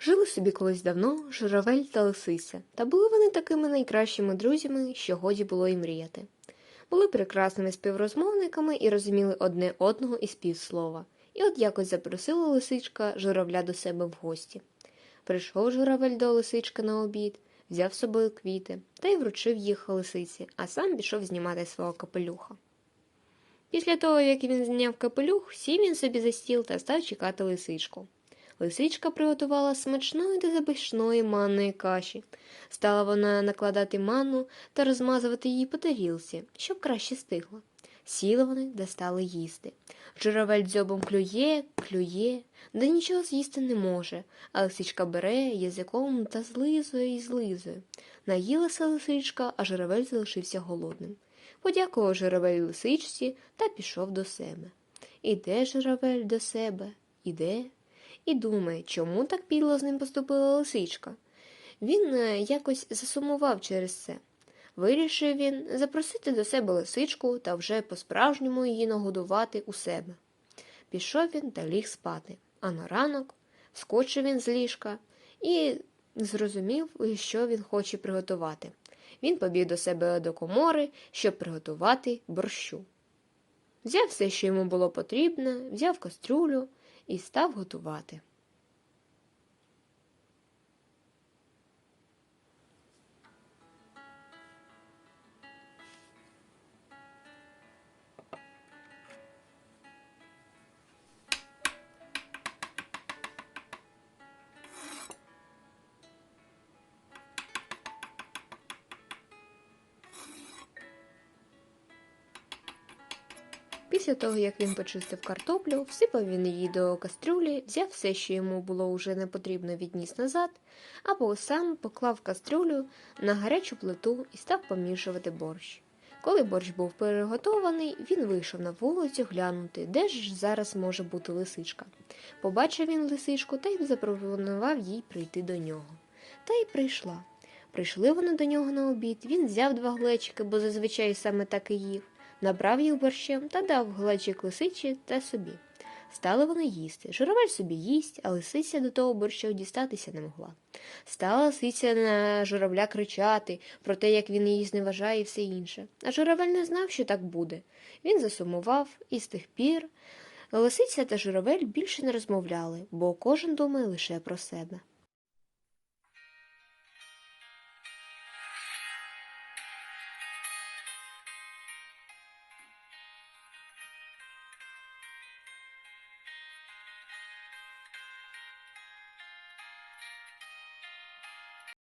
Жили собі колись давно журавель та лисиця, та були вони такими найкращими друзями, що годі було й мріяти. Були прекрасними співрозмовниками і розуміли одне одного із півслова. І от якось запросила лисичка журавля до себе в гості. Прийшов журавель до лисички на обід, взяв з собою квіти та й вручив їх лисиці, а сам пішов знімати свого капелюха. Після того, як він зняв капелюх, сів він собі за стіл та став чекати лисичку. Лисичка приготувала смачної та запашної манної каші. Стала вона накладати манну та розмазувати її по тарілці, щоб краще стигла. Сіли вони де стали їсти. Журавель дзьобом клює, клює, да нічого з'їсти не може, а лисичка бере язиком та злизує і злизує. Наїлася лисичка, а журавель залишився голодним. Подякував журавель лисичці та пішов до себе. Іде журавель до себе, іде, і думає, чому так підло з ним поступила лисичка. Він е, якось засумував через це. Вирішив він запросити до себе лисичку та вже по-справжньому її нагодувати у себе. Пішов він та ліг спати, а на ранок скочив він з ліжка і зрозумів, що він хоче приготувати. Він побіг до себе до комори, щоб приготувати борщу. Взяв все, що йому було потрібно, взяв кастрюлю і став готувати. Після того, як він почистив картоплю, всипав він її до кастрюлі, взяв все, що йому було уже не потрібно, відніс назад, або сам поклав кастрюлю на гарячу плиту і став помішувати борщ. Коли борщ був переготований, він вийшов на вулицю глянути, де ж зараз може бути лисичка. Побачив він лисичку та й запропонував їй прийти до нього. Та й прийшла. Прийшли вони до нього на обід. Він взяв два глечики, бо зазвичай саме так і їв набрав їх борщем та дав глечик лисичі та собі. Стали вони їсти. Журавель собі їсть, а лисиця до того борщу дістатися не могла. Стала лисиця на журавля кричати про те, як він її зневажає і все інше. А журавель не знав, що так буде. Він засумував, і з тих пір лисиця та журавель більше не розмовляли, бо кожен думає лише про себе.